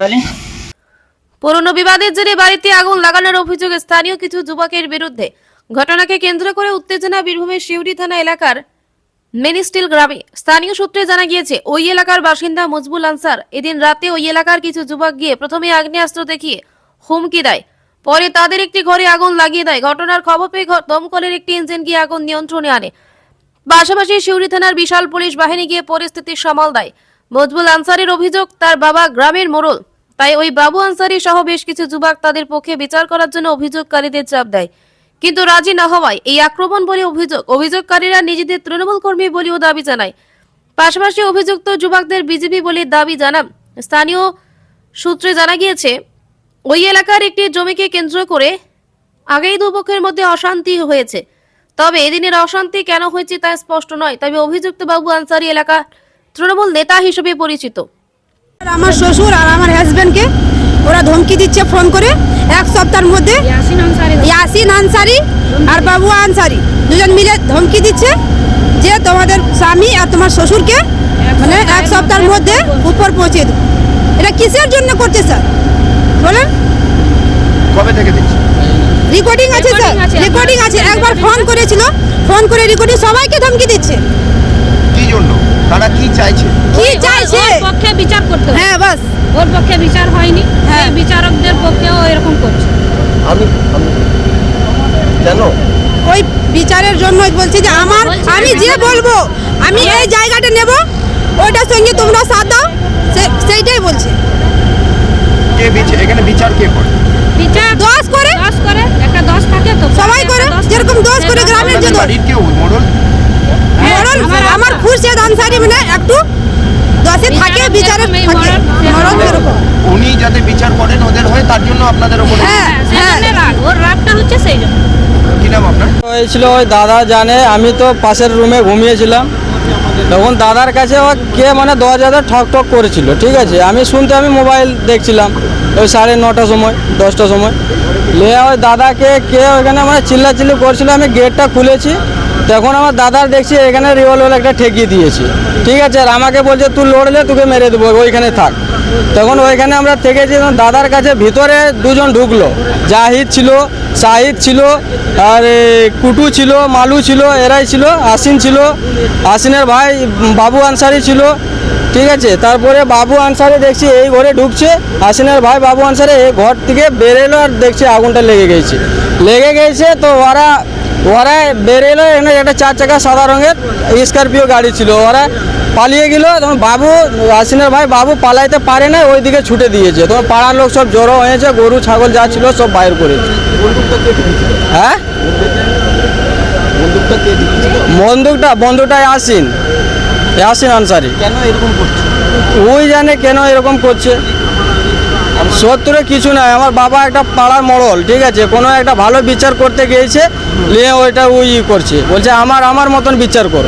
তাহলে পুরনো বিবাদের জেরে বাড়িতে আগুন লাগানোর অভিযোগ স্থানীয় কিছু যুবকের বিরুদ্ধে ঘটনাকে কেন্দ্র করে উত্তেজনা বীরভূমের শিউরি থানা এলাকার মেনিস্টিল গ্রামে স্থানীয় সূত্রে জানা গিয়েছে, ওই এলাকার বাসিন্দা মজবুল আনসার এদিন রাতে ওই এলাকার কিছু যুবক গিয়ে প্রথমে আগ্নেয়াস্ত্র দেখিয়ে হুমকি দেয়। পরে তাদের একটি ঘরে আগুন লাগিয়ে দেয়। ঘটনার খবর পেয়ে দমকলের একটি ইঞ্জিন গিয়ে আগুন নিয়ন্ত্রণে আনে। পাশাপাশি শিউরি থানার বিশাল পুলিশ বাহিনী গিয়ে পরিস্থিতি সামাল দেয়। মজবুল আনসারের অভিযোগ, তার বাবা গ্রামের মোড়ল। তাই ওই বাবু আনসারি সহ বেশ কিছু যুবক তাদের পক্ষে বিচার করার জন্য অভিযোগকারীদের চাপ দেয়। কিন্তু রাজি না হওয়ায় এই আক্রমণ বলে অভিযোগ অভিযোগকারীরা নিজেদের তৃণমূল কর্মী বলেও দাবি জানায়। পাশাপাশি অভিযুক্ত যুবকদের বিজেপি বলে দাবি জানান স্থানীয় সূত্রে জানা গিয়েছে, ওই এলাকার একটি জমিকে কেন্দ্র করে আগেই দুপক্ষের মধ্যে অশান্তি হয়েছে। তবে এদিনের অশান্তি কেন হয়েছে তা স্পষ্ট নয়। তবে অভিযুক্ত বাবু আনসারি এলাকা তৃণমূল নেতা হিসেবে পরিচিত। আমার শ্বশুর আর আমার হাজব্যান্ডকে ওরা ধমকি দিচ্ছে ফোন করে। এক সপ্তাহের মধ্যে ইয়াসিন আনসারি আর বাবু আনসারি দুজন মিলে ধমকি দিচ্ছে যে তোমাদের স্বামী আর তোমার শ্বশুরকে মানে এক সপ্তাহের মধ্যে উপর পৌঁছে দেবো। এটা কিসের জন্য করছে স্যার? বলেন। কবে থেকে দিচ্ছি? রেকর্ডিং আছে স্যার। রেকর্ডিং আছে একবার ফোন করেছিল। ফোন করে রেকর্ডিং সবাইকে ধমকি দিচ্ছে। কি জন্য? তারা কি চাইছে? কি চাইছে? ওর পক্ষে বিচার করতে হ্যাঁ বাস। ওর পক্ষে বিচার হয়নি। হ্যাঁ। বিচারকদের পক্ষেও এরকম করছে। আমি কেন? ওই বিচারের জন্যই বলছি যে আমার আমি যে বলব আমি এই জায়গাটা নেব ওইটার সঙ্গে তোমরা সাথ দাও সেইটাই বলছি। কে বিচার এখানে বিচার কে করে? বিচার দোষ করে। দশ করে। একটা দশ থাকে তো। সবাই করে। দশ যেরকম। দোষ করে গ্রামের যে আপনাদের দোষ বাড়ির কেউ মোড়ল হ্যাঁ, মরণ আমার আমার আনসারি মানে একটু দশে থাকে বিচারে থাকে। উনি যাতে বিচার করেন ওদের হয়ে তার জন্য আপনাদের ওপরে হ্যাঁ হ্যাঁ ওর রাগটা হচ্ছে সেই জন্য। হয়েছিল ওই দাদা জানে আমি তো পাশের রুমে ঘুমিয়েছিলাম। তখন দাদার কাছে ও কে মানে দরজাতে ঠক ঠক করেছিল ঠিক আছে? আমি শুনতে আমি মোবাইল দেখছিলাম ওই সাড়ে নটার সময় দশটার সময়। লে ওই দাদাকে কে ওখানে মানে চিল্লাচিল্লি করছিল আমি গেটটা খুলেছি। তখন আমার দাদার দেখছি এখানে রিভলভার একটা ঠেকিয়ে দিয়েছি। ঠিক আছে, আর আমাকে বলছে, তুই লড়লে তোকে মেরে দেবো, ওইখানে থাক। তখন ওইখানে আমরা থেকেছি, তখন দাদার কাছে ভিতরে দুজন ঢুকলো। জাহিদ ছিল শাহিদ ছিল, আর কুটু ছিল, মালু ছিল, এরাই ছিল, আসিন ছিল। আসিনের ভাই বাবু আনসারি ছিল। ঠিক আছে, তারপরে বাবু আনসারি দেখছি এই ঘরে ঢুকছে, আসিনের ভাই বাবু আনসারি এই ঘর থেকে বেরেলো আর দেখছি আগুনটা লেগে গেছে। লেগে গেছে তো ওরা ওরা বেরেলো এখানে একটা চার চাকা সাদা রঙের স্করপিও গাড়ি ছিল। ওরা পালিয়ে গেল তখন বাবু আসিনের ভাই বাবু পালাইতে পারে না ওই দিকে ছুটে দিয়েছে। তখন পাড়ার লোক সব জড়ো হয়েছে গরু ছাগল যা ছিল সব বাইর করেছে। হ্যাঁ? বন্দুকটা বন্দুকটাই আসিন আসিন আনসারি। কেন এরকম করছে? ওই জানে কেন এরকম করছে। সত্তরে কিছু নাই আমার বাবা একটা পাড়ার মরল ঠিক আছে? কোনো একটা ভালো বিচার করতে গিয়েছে, নিয়ে ওইটা ওই করছে। বলছে, আমার আমার মতন বিচার কর।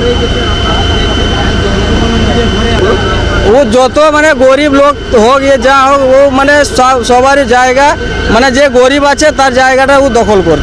ও যত মানে গরিব লোক হোক ইয়ে যা হোক, ও মানে সবারই জায়গা মানে যে গরিব আছে, তার জায়গাটা ও দখল করে